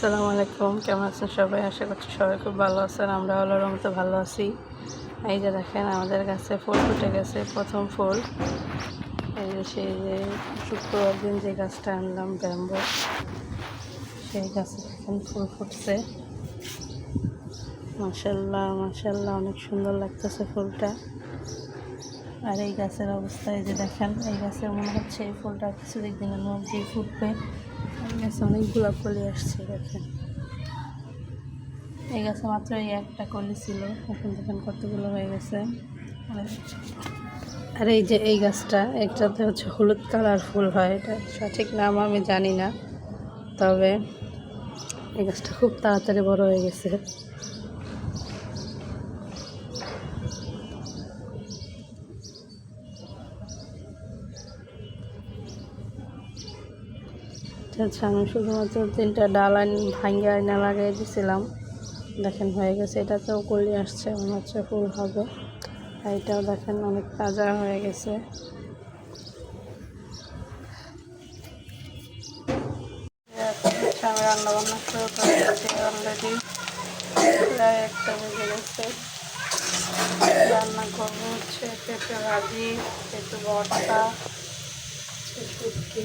আসসালামু আলাইকুম, কেমন আছেন সবাই? আশা করছি সবাই খুব ভালো আছেন। আমরা আল্লাহর রহমতে ভালো আছি। এই যে দেখেন, আমাদের কাছে ফুল ফুটে গেছে, প্রথম ফুল। এই যে সেই যে শুক্রবার দিন যে গাছটা আনলাম, ব্যাম্বো, সেই গাছে দেখেন ফুল ফুটছে। মাসাল্লাহ মাসাল্লাহ অনেক সুন্দর লাগতেছে ফুলটা। আর এই গাছের অবস্থা, এই যে দেখেন, এই গাছে মনে হচ্ছে এই ফুলটা কিছু দিনের মধ্যেই ফুটবে। এই অনেক গোলাপ কলি আসছে, দেখেন। এই গাছে মাত্র এই একটা কলি ছিল, এখন দেখেন কতগুলো হয়ে গেছে। আর এই যে এই গাছটা একটাতে হচ্ছে হলুদ কালার ফুল হয়, এটা সঠিক নাম আমি জানি না, তবে এই গাছটা খুব তাড়াতাড়ি বড় হয়ে গেছে। আচ্ছা আচ্ছা আমি শুধুমাত্র তিনটা ডাল আইন ভাঙ্গে আয়না লাগিয়ে দিয়েছিলাম দেখেন, হয়ে গেছে। এটাতেও কলি আসছে, মনে হচ্ছে ফুল হবে। আর এটাও দেখেন, অনেক তাজা হয়ে গেছে। হচ্ছে আমি রান্না বান্না শুরু করে অলরেডি প্রায় একটা বেজে গেছে। রান্না করব হচ্ছে পেঁপে ভাজি পেঁপে ভর্তা শুটকি।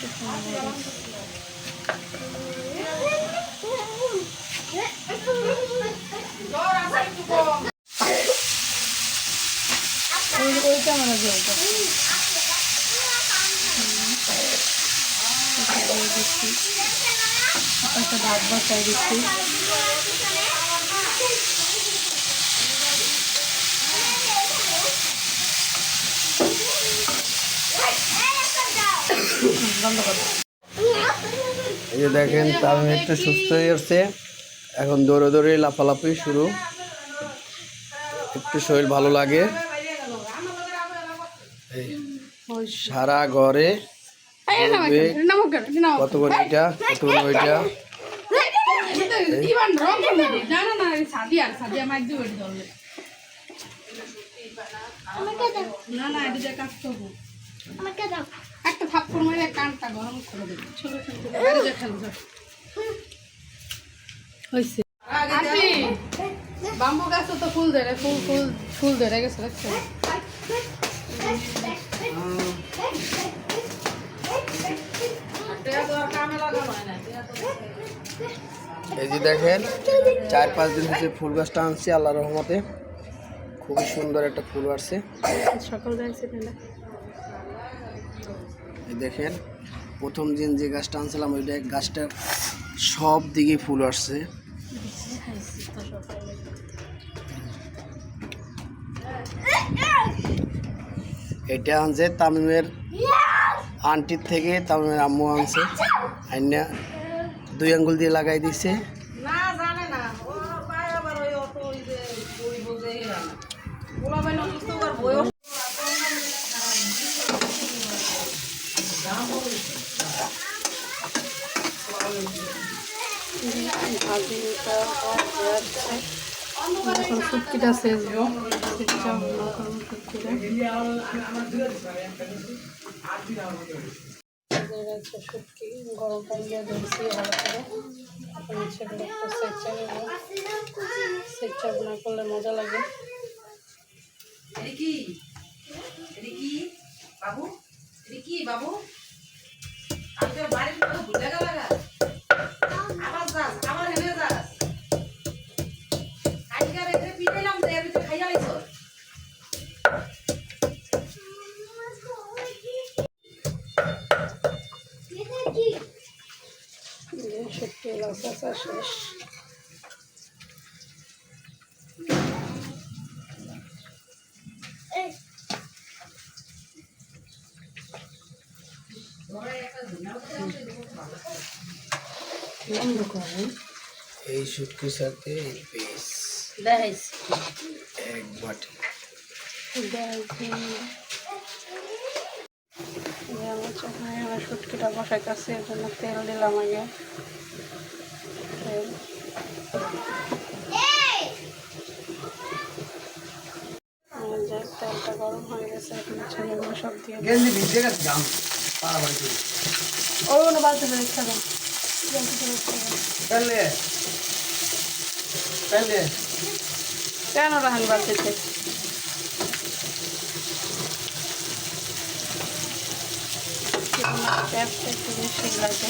একটু ওইটা আমার ওইটা দিচ্ছি একটা ভাত বসাই দিচ্ছি এই যে দেখেন তার একটু সুস্থ হয়ে আসছে এখন দৌড়ে দৌড়ে লাফালাফি শুরু। একটু শরীর ভালো লাগে। সারা ঘরে। কত করে এটা? কত করে ওইটা। না, না, না, এই সাদিয়া, সাদিয়া মাইক একটা থাপ্পড় মারে কানটা গরম করে দেবে। ছোট ছোট বাইরে বাম্বু গাছে তো ফুল ধরে ফুল ফুল ফুল ধরে গেছে দেখছ? এই যে দেখেন চার পাঁচ দিন হচ্ছে ফুল গাছটা আনছি আল্লাহ রহমতে। খুবই সুন্দর একটা ফুল আসছে। সকাল দেখেন, প্রথম দিন যে গাছটা আনছিলাম, ওইটা গাছটা সব দিকে ফুল আসছে। এটা আনছে তামিমের আন্টির থেকে, তামিমের আম্মু আনছে। আইনা দুই আঙ্গুল দিয়ে লাগাই দিছে না জানে না ও পায় আবার ওই অত ওই যে বই বোঝে না ওলা বাইন অসুস্থ আর বয়স ভাজিটা এখন শুটকিটা সেজবো শুটকিটা শুটকি গরম পানি দিয়ে ধরছি ভালো করে। এখন সেগুলো একটু সেচা নেব। সেচা না করলে মজা লাগে। কি বাবু? কি বাবু? বাড়ির এই শুটকির সাথে এই পেস এক বাটি শুটকিটা বসাইতেছি এর জন্য তেল দিলাম আগে তেল তেলটা গরম হয়ে গেছে এখন সব দিয়ে বালতি করে। খাবেন কেন রাখেন বালতিতে একটু বেশি লাগে।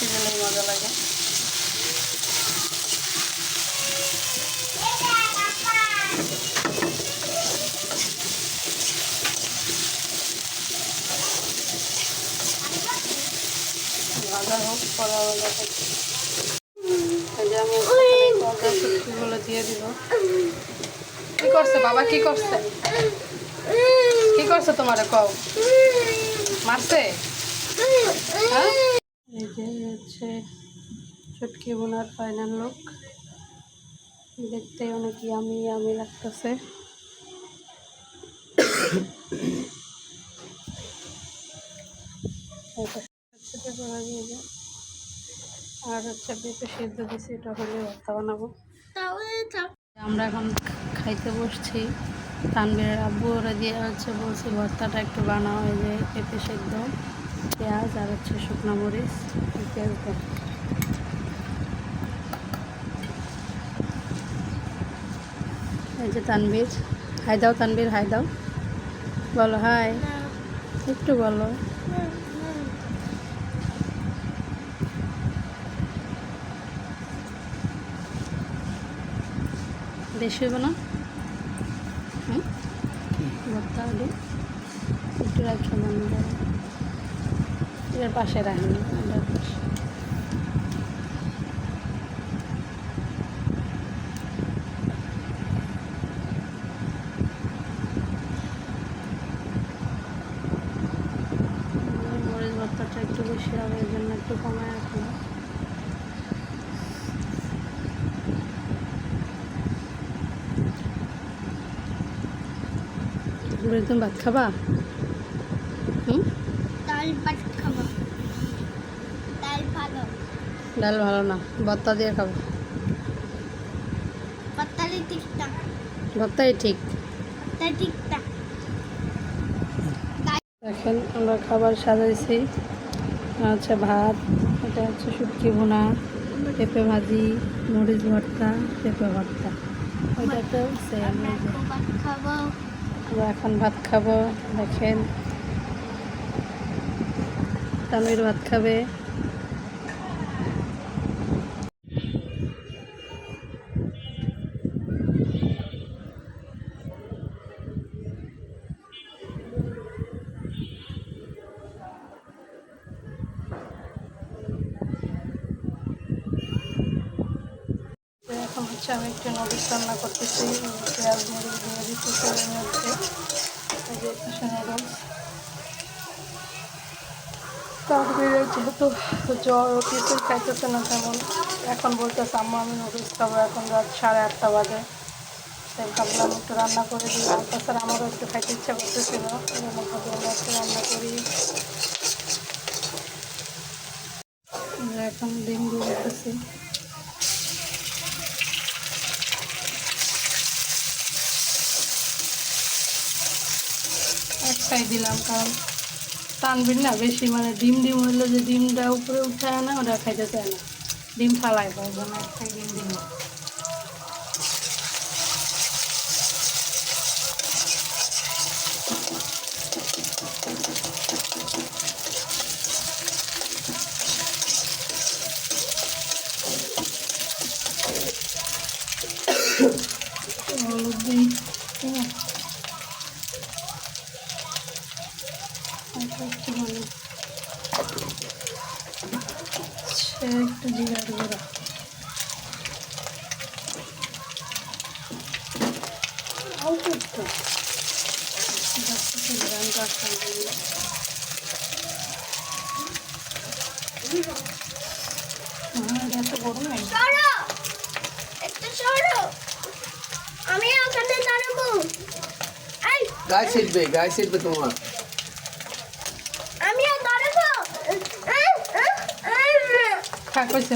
দিলেই মজা লাগে। ভাজা হোক আমি শুটকিগুলো দিয়ে দিব কি করছে বাবা? কি করছে? কি করছে তোমারে কও? মারছে? হ্যাঁ? এই যে হচ্ছে চুটকি বোনার ফাইনাল লুক দেখতে অনেক ইয়ামি ইয়ামি লাগতেছে। এটা হচ্ছে পেঁপে ভাজি এই যে। আর হচ্ছে পেঁপে সিদ্ধ দিয়েছি এটা হলে ভর্তা বানাবো আমরা এখন খাইতে বসছি। তানবীরের আব্বু ওরা দিয়ে হচ্ছে বলছে ভর্তাটা একটু বানাও এই যে পেঁপে সেদ্ধ পেঁয়াজ আর হচ্ছে শুকনো মরিচ পেঁয়াজ এই যে তানবীর হাই দাও তানবীর হাই দাও। বলো হাই। একটু বলো। বেশি হবে না? ভর্তা, আলু। একটু রাখি মনে এটার পাশে রাখেন ভর্তাটা একটু বেশি হবে, এর জন্য একটু কমায় রাখলাম তুমি একদম ভাত খাবা? হুম? ডাল ভাত খাব। ডাল ভালো। ডাল ভালো না ভর্তা দিয়ে খাব। ভর্তাই ঠিক এখন আমরা খাবার সাজাইছি। হচ্ছে ভাত এটা হচ্ছে শুটকি ভুনা পেঁপে ভাজি মরিচ ভর্তা পেঁপে ভর্তা। ওইটা তো সেম ভাত খাব। এখন ভাত খাব দেখেন। তামির ভাত খাবে তো এখন হচ্ছে আমি একটু নুডলস রান্না করতেছি পেঁয়াজ মরিচ দিয়ে দিচ্ছি তেলের মধ্যে তারপরে যেহেতু জ্বর ও কিছুই খাইতেছে না তেমন। এখন বলতেছে, আম্মা, আমি নুডলস খাব এখন রাত সাড়ে আটটা বাজে। তাই ভাবলাম একটু রান্না করে দিই। আর তাছাড়া আমারও একটু খাইতে ইচ্ছা করতেছিল ভাবলাম একটু রান্না করি। এখন ডিম দিয়ে একটাই দিলাম, কারণ টানবেন না বেশি মানে ডিম ডিম হইলে যে ডিমটা উপরে উঠায় না, ওটা খাইতে চায় না। ডিম ফালাই পাবো না, একটাই ডিম দিলাম হলুদ দিই হ্যাঁ অল্প একটু হলুদ সে একটু জিরার গুঁড়া অল্প একটু। গ্রাম হ্যাঁ, গরম নেই আমি ওখানে দাঁড়াবো। গায়ে ছিটবে গায়ে ছিটবে তোমার। হয়েছে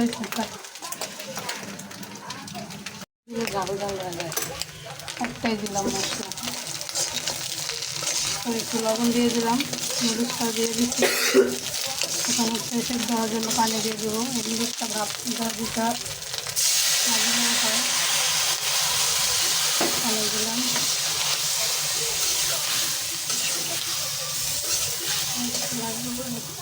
একটাই দিলাম মশলা। একটু লবণ দিয়ে দিলাম মরিচটা দিয়ে দিচ্ছি। এখন হচ্ছে জন্য পানি দিয়ে দেবো। মরিচটা ভাব ভাজিটা ভাজি না হয় পানি দিলাম লাগবে এই যে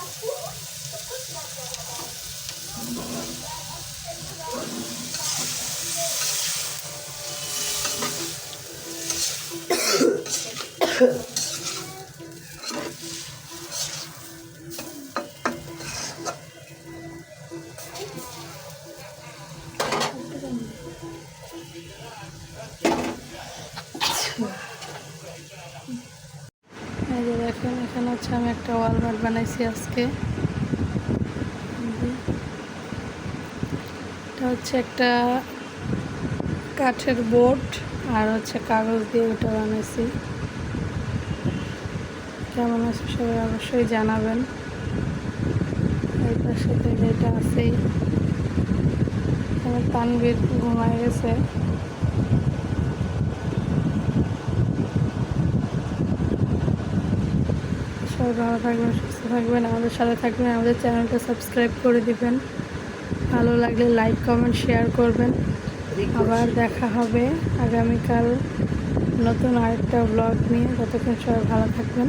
দেখেন, এখানে হচ্ছে আমি একটা ওয়ালমার্ট বানাইছি আজকে। এটা হচ্ছে একটা কাঠের বোর্ড আর হচ্ছে কাগজ দিয়ে ওটা বানাইছি। কেমন আছে সবাই অবশ্যই জানাবেন। এই পাশে তো যেটা আছেই। তানবীর ঘুমায় গেছে। সবাই ভালো থাকবেন, সুস্থ থাকবেন, আমাদের সাথে থাকবেন, আমাদের চ্যানেলটা সাবস্ক্রাইব করে দিবেন। ভালো লাগলে লাইক, কমেন্ট, শেয়ার করবেন। আবার দেখা হবে আগামীকাল নতুন আরেকটা ব্লগ নিয়ে। যতক্ষণ সবাই ভালো থাকবেন।